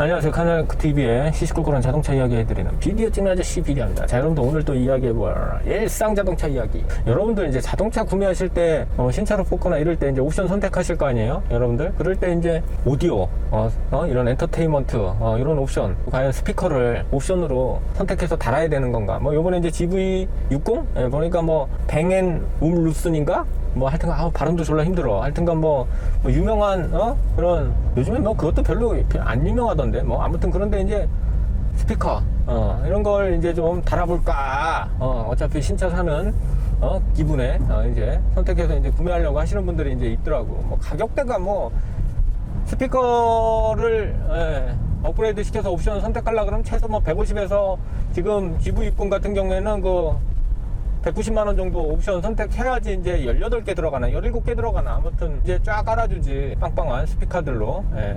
안녕하세요. 카널 TV의 시시콜콜한 자동차 이야기 해드리는 비디오 찍는 아저씨 비디오입니다. 자, 여러분들 오늘 또 이야기해볼 일상 자동차 이야기. 여러분들 이제 자동차 구매하실 때 어, 신차로 뽑거나 이럴 때 이제 옵션 선택하실 거 아니에요? 여러분들? 그럴 때 이제 오디오, 어, 어, 이런 엔터테인먼트, 어, 이런 옵션, 과연 스피커를 옵션으로 선택해서 달아야 되는 건가? 뭐 요번에 이제 GV60? 예, 보니까 뭐 뱅앤 움루슨인가? 뭐 하여튼 아 발음도 졸라 힘들어. 하여튼간 뭐, 뭐 유명한 어? 그런 요즘에 뭐 그것도 별로 안 유명하던데. 뭐 아무튼 그런데 이제 스피커 어 이런 걸 이제 좀 달아볼까? 어 어차피 신차 사는 어 기분에 어 이제 선택해서 이제 구매하려고 하시는 분들이 이제 있더라고. 뭐 가격대가 뭐 스피커를 예, 업그레이드 시켜서 옵션을 선택하려 그러면 최소 뭐 150에서 지금 GV60 같은 경우에는 그 190만 원 정도 옵션 선택해야지 이제 18개 들어가나 17개 들어가나 아무튼 이제 쫙 깔아주지 빵빵한 스피커들로 예.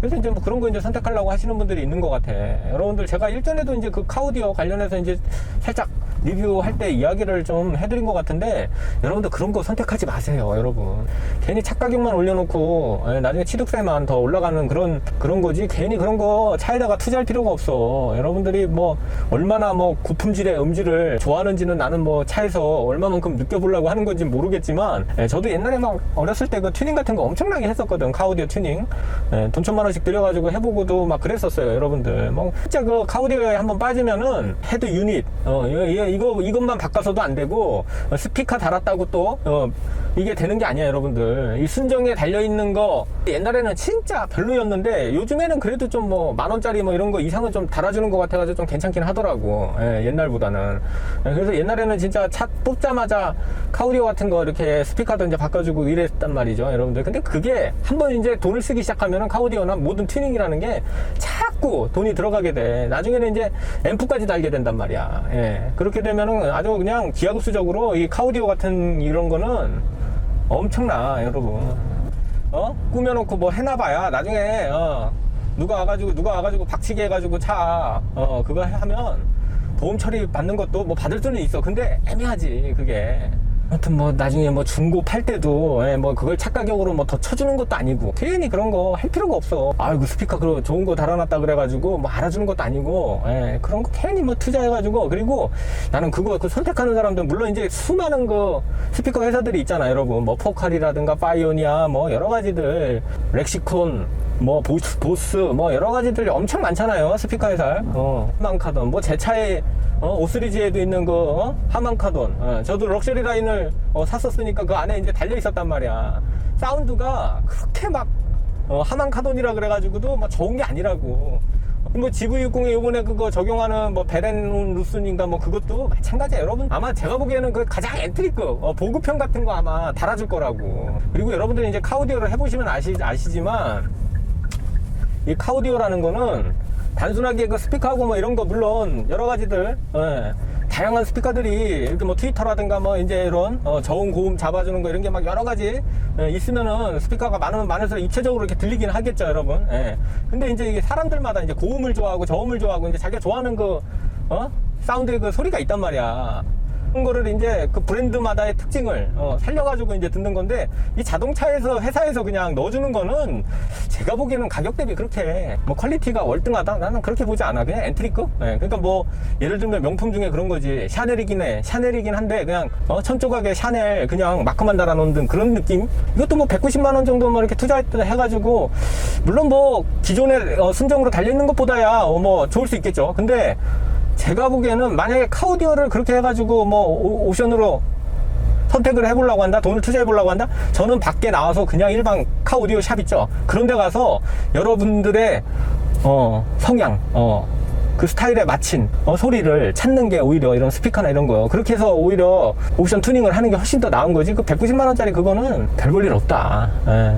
그래서 이제 뭐 그런 거 이제 선택하려고 하시는 분들이 있는 것 같아. 여러분들 제가 일전에도 이제 그 카우디오 관련해서 이제 살짝 리뷰할 때 이야기를 좀 해드린 것 같은데 여러분들 그런 거 선택하지 마세요, 여러분. 괜히 착가격만 올려놓고 예, 나중에 취득세만 더 올라가는 그런 그런 거지. 괜히 그런 거 차에다가 투자할 필요가 없어. 여러분들이 뭐 얼마나 뭐 고품질의 음질을 좋아하는지는 나는 뭐 차에서 얼마만큼 느껴보려고 하는 건지 모르겠지만 예, 저도 옛날에 막 어렸을 때 그 튜닝 같은 거 엄청나게 했었거든. 카우디오 튜닝. 예, 돈 천만 원씩 들여가지고 해보고도 막 그랬었어요, 여러분들. 뭐 진짜 그 카우디오에 한번 빠지면은 헤드 유닛, 어, 이- 이- 이거 이것만 바꿔서도 안 되고 어, 스피커 달았다고 또 어, 이게 되는 게 아니야, 여러분들. 이 순정에 달려 있는 거 옛날에는 진짜 별로였는데 요즘에는 그래도 좀 뭐 만 원짜리 뭐 이런 거 이상은 좀 달아주는 것 같아가지고 좀 괜찮긴 하더라고. 예, 옛날보다는. 예, 그래서 옛날에는 진짜 차 뽑자마자 카우디오 같은 거 이렇게 스피커도 이제 바꿔주고 이랬단 말이죠, 여러분들. 근데 그게 한번 이제 돈을 쓰기 시작하면은 카우디오나 모든 튜닝이라는 게 자꾸 돈이 들어가게 돼. 나중에는 이제 앰프까지 달게 된단 말이야. 예. 그렇게 되면은 아주 그냥 기하급수적으로 이 카우디오 같은 이런 거는 엄청나, 여러분. 어? 꾸며놓고 뭐 해놔봐야 나중에, 어, 누가 와가지고, 누가 와가지고 박치기 해가지고 차, 어, 그거 하면 보험 처리 받는 것도 뭐 받을 수는 있어. 근데 애매하지, 그게. 아무튼 뭐 나중에 뭐 중고 팔 때도 예, 뭐 그걸 착가격으로 뭐 더 쳐주는 것도 아니고 괜히 그런 거 할 필요가 없어. 아이고 스피커 그 좋은 거 달아놨다 그래가지고 뭐 알아주는 것도 아니고 예, 그런 거 괜히 뭐 투자해가지고. 그리고 나는 그거 그 선택하는 사람들 물론 이제 수많은 그 스피커 회사들이 있잖아 여러분 뭐 포칼이라든가 파이오니아 뭐 여러 가지들 렉시콘 뭐 보스, 보스 뭐 여러 가지들이 엄청 많잖아요. 스피커 회사. 어 하만카돈 뭐제 차에 어, 오스리지에도 있는 그 어? 하만카돈. 어, 저도 럭셔리 라인을 어, 샀었으니까 그 안에 이제 달려 있었단 말이야. 사운드가 그렇게 막 어, 하만카돈이라 그래가지고도 막 좋은 게 아니라고. 뭐 GV60에 요번에 그거 적용하는 뭐 베렌 루슨인가 뭐 그것도 마찬가지야 여러분. 아마 제가 보기에는 그 가장 엔트리급 어, 보급형 같은 거 아마 달아줄 거라고. 그리고 여러분들이 이제 카우디오를 해보시면 아시, 아시지만 이 카우디오라는 거는 단순하게 그 스피커하고 뭐 이런 거 물론 여러 가지들 예, 다양한 스피커들이 이렇게 뭐 트위터라든가 뭐 이제 이런 어, 저음 고음 잡아주는 거 이런 게 막 여러 가지 예, 있으면은 스피커가 많으면 많을수록 입체적으로 이렇게 들리긴 하겠죠 여러분 예. 근데 이제 이게 사람들마다 이제 고음을 좋아하고 저음을 좋아하고 이제 자기가 좋아하는 그 어? 사운드의 그 소리가 있단 말이야 그런 거를 이제 그 브랜드마다의 특징을 어, 살려가지고 이제 듣는 건데 이 자동차에서 회사에서 그냥 넣어주는 거는 제가 보기에는 가격 대비 그렇게 뭐 퀄리티가 월등하다? 나는 그렇게 보지 않아. 그냥 엔트리급? 예, 그러니까 뭐 예를 들면 명품 중에 그런 거지. 샤넬이긴 해. 샤넬이긴 한데 그냥 어, 천조각의 샤넬 그냥 마크만 달아놓은 등 그런 느낌? 이것도 뭐 190만 원 정도 뭐 이렇게 투자해가지고 물론 뭐 기존에 어, 순정으로 달려있는 것보다야 어, 뭐 좋을 수 있겠죠. 근데 제가 보기에는 만약에 카우디오를 그렇게 해가지고 뭐 오- 옵션으로 선택을 해보려고 한다 돈을 투자해보려고 한다? 저는 밖에 나와서 그냥 일반 카우디오 샵 있죠. 그런 데 가서 여러분들의 어 성향 어 그 스타일에 맞춘 어, 소리를 찾는 게 오히려 이런 스피커나 이런 거 그렇게 해서 오히려 옵션 투닝을 하는 게 훨씬 더 나은 거지. 그 190만원짜리 그거는 별 볼일 없다. 예.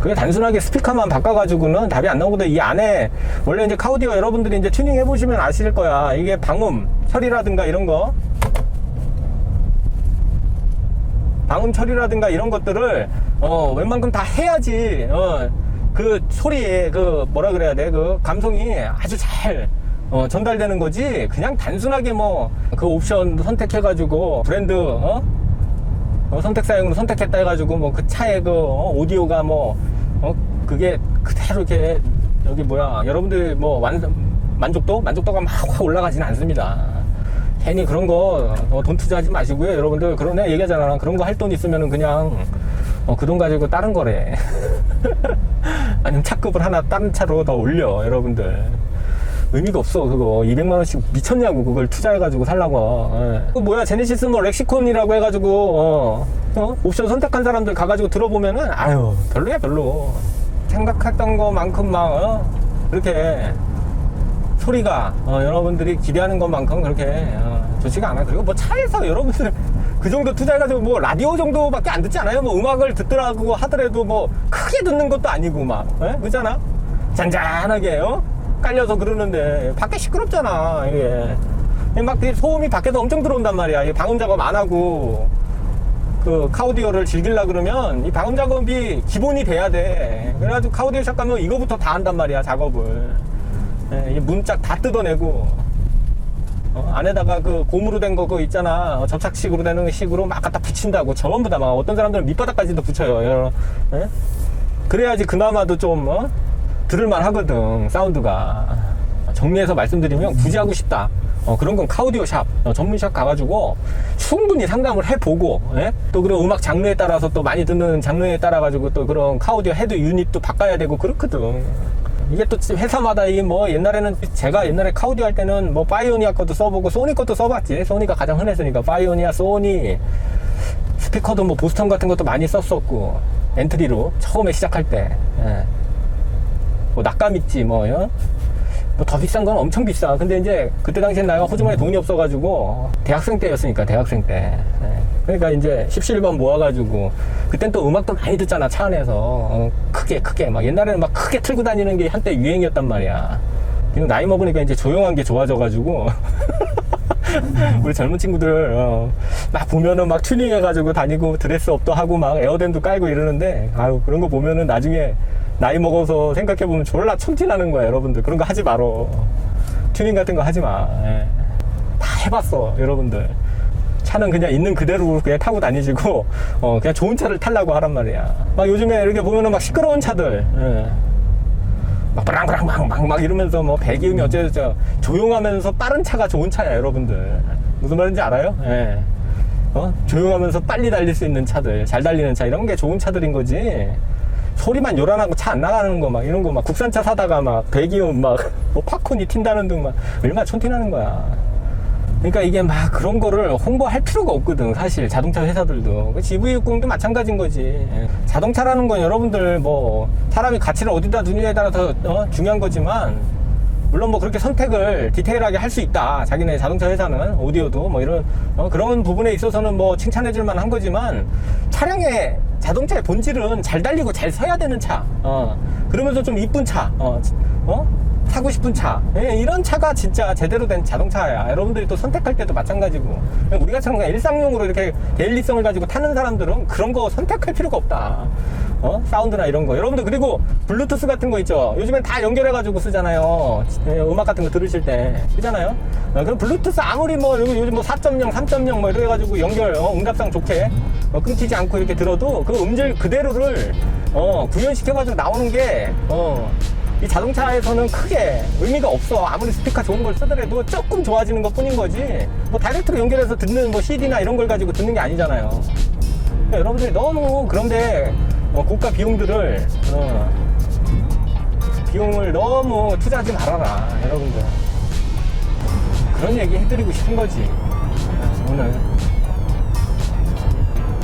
그게 단순하게 스피커만 바꿔가지고는 답이 안 나오거든. 이 안에, 원래 이제 카우디오 여러분들이 이제 튜닝 해보시면 아실 거야. 이게 방음 처리라든가 이런 거. 방음 처리라든가 이런 것들을, 어, 웬만큼 다 해야지, 어, 그 소리에 그, 뭐라 그래야 돼. 그 감성이 아주 잘, 어, 전달되는 거지. 그냥 단순하게 뭐, 그 옵션 선택해가지고, 브랜드, 어? 어, 선택 사양으로 선택했다 해가지고 뭐 그 차에 그 어, 오디오가 뭐 어, 그게 그대로 이렇게 여기 뭐야 여러분들 뭐 완, 만족도 만족도가 막확 올라가지는 않습니다. 괜히 그런 거 어, 돈 투자하지 마시고요. 여러분들 그런 애 얘기하잖아. 그런 거 할 돈 있으면은 그냥 어, 그 돈 가지고 다른 거래. 아니면 차급을 하나 다른 차로 더 올려 여러분들. 의미가 없어 그거 200만 원씩 미쳤냐고 그걸 투자해가지고 살라고 예. 그 뭐야 제네시스 뭐 렉시콘이라고 해가지고 어, 어? 옵션 선택한 사람들 가가지고 들어보면은 아유 별로야 별로 생각했던 것만큼 막 어? 그렇게 소리가 어, 여러분들이 기대하는 것만큼 그렇게 어, 좋지가 않아요 그리고 뭐 차에서 여러분들 그 정도 투자해가지고 뭐 라디오 정도밖에 안 듣지 않아요 뭐 음악을 듣더라고 하더라도 뭐 크게 듣는 것도 아니고 막 예? 그잖아 잔잔하게 어? 깔려서 그러는데 밖에 시끄럽잖아 이게. 막 소음이 밖에서 엄청 들어온단 말이야. 이 방음 작업 안 하고 그 카우디오를 즐기려 그러면 이 방음 작업이 기본이 돼야 돼. 그래가지고 카우디오 샵 가면 이거부터 다 한단 말이야 작업을. 예, 이 문짝 다 뜯어내고. 어, 안에다가 그 고무로 된 거 그거 있잖아. 어, 접착식으로 되는 식으로 막 갖다 붙인다고. 전부 다 막 어떤 사람들은 밑바닥까지도 붙여요. 예? 그래야지 그나마도 좀 어? 들을만 하거든 사운드가. 정리해서 말씀드리면 굳이 하고 싶다. 어, 그런 건 카우디오 샵. 어, 전문 샵 가가지고 충분히 상담을 해보고 예? 또 그런 음악 장르에 따라서 또 많이 듣는 장르에 따라 가지고 또 그런 카우디오 헤드 유닛도 바꿔야 되고 그렇거든. 이게 또 회사마다 이 뭐 옛날에는 제가 옛날에 카우디오 할 때는 뭐 파이오니아 것도 써보고 소니 것도 써봤지. 소니가 가장 흔했으니까 파이오니아 소니 스피커도 뭐 보스턴 같은 것도 많이 썼었고 엔트리로 처음에 시작할 때. 예. 뭐 낙감 있지 뭐, 어? 뭐더 비싼 건 엄청 비싸. 근데 이제 그때 당시엔 내가 호주머니에 돈이 없어가지고 대학생 때였으니까 대학생 때. 예. 그러니까 이제 17번 모아가지고 그땐 또 음악도 많이 듣잖아 차 안에서 어, 크게 크게 막 옛날에는 막 크게 틀고 다니는 게 한때 유행이었단 말이야. 지금 나이 먹으니까 이제 조용한 게 좋아져가지고 우리 젊은 친구들 어, 막 보면은 막 튜닝해가지고 다니고 드레스업도 하고 막 에어댐도 깔고 이러는데 아유 그런 거 보면은 나중에 나이 먹어서 생각해보면 졸라 촌티나는 거야 여러분들 그런 거 하지 말어 튜닝 같은 거 하지 마 예. 다 해봤어 여러분들 차는 그냥 있는 그대로 그냥 타고 다니시고 어 그냥 좋은 차를 타려고 하란 말이야 막 요즘에 이렇게 보면은 막 시끄러운 차들 예. 막 브랑브랑 막막 막 이러면서 뭐 배기음이 어쩌고저쩌고 조용하면서 빠른 차가 좋은 차야 여러분들 무슨 말인지 알아요? 예. 어? 조용하면서 빨리 달릴 수 있는 차들 잘 달리는 차 이런 게 좋은 차들인 거지 소리만 요란하고 차 안 나가는 거 막 이런 거 막 국산차 사다가 막 배기음 막 뭐 팝콘이 튄다는 등막 얼마나 촌티나는 거야. 그러니까 이게 막 그런 거를 홍보할 필요가 없거든 사실. 자동차 회사들도. 그 GV60도 마찬가지인 거지. 예. 자동차라는 건 여러분들 뭐 사람이 가치를 어디다 두느냐에 따라서 어, 중요한 거지만 물론 뭐 그렇게 선택을 디테일하게 할 수 있다. 자기네 자동차 회사는 오디오도 뭐 이런 어, 그런 부분에 있어서는 뭐 칭찬해 줄 만한 거지만 차량의 자동차의 본질은 잘 달리고 잘 서야 되는 차. 어, 그러면서 좀 이쁜 차. 어, 어? 타고 싶은 차. 예, 이런 차가 진짜 제대로 된 자동차야. 여러분들이 또 선택할 때도 마찬가지고. 우리가처럼 일상용으로 이렇게 데일리성을 가지고 타는 사람들은 그런 거 선택할 필요가 없다. 어? 사운드나 이런 거. 여러분들 그리고 블루투스 같은 거 있죠? 요즘엔 다 연결해 가지고 쓰잖아요. 예, 음악 같은 거 들으실 때. 쓰잖아요? 어, 그럼 블루투스 아무리 뭐 요즘 뭐 4.0 3.0 뭐 이래 가지고 연결 어, 응답상 좋게 어, 끊기지 않고 이렇게 들어도 그 음질 그대로를 어, 구현시켜 가지고 나오는 게 어, 이 자동차에서는 크게 의미가 없어. 아무리 스피커 좋은 걸 쓰더라도 조금 좋아지는 것 뿐인 거지. 뭐 다이렉트로 연결해서 듣는 뭐 CD나 이런 걸 가지고 듣는 게 아니잖아요. 그러니까 여러분들이 너무 그런데 어, 고가 비용들을 어, 비용을 너무 투자하지 말아라, 여러분들. 그런 얘기 해드리고 싶은 거지. 오늘.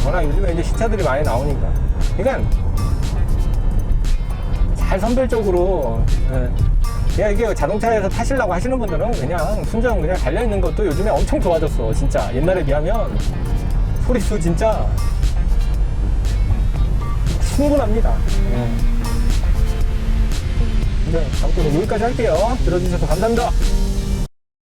워낙 요즘에 이제 시차들이 많이 나오니까. 그러니까 잘 선별적으로 예. 이게 자동차에서 타시려고 하시는 분들은 그냥 순정 그냥 달려있는 것도 요즘에 엄청 좋아졌어 진짜 옛날에 비하면 소리수 진짜 충분합니다 예. 네 아무튼 여기까지 할게요 들어주셔서 감사합니다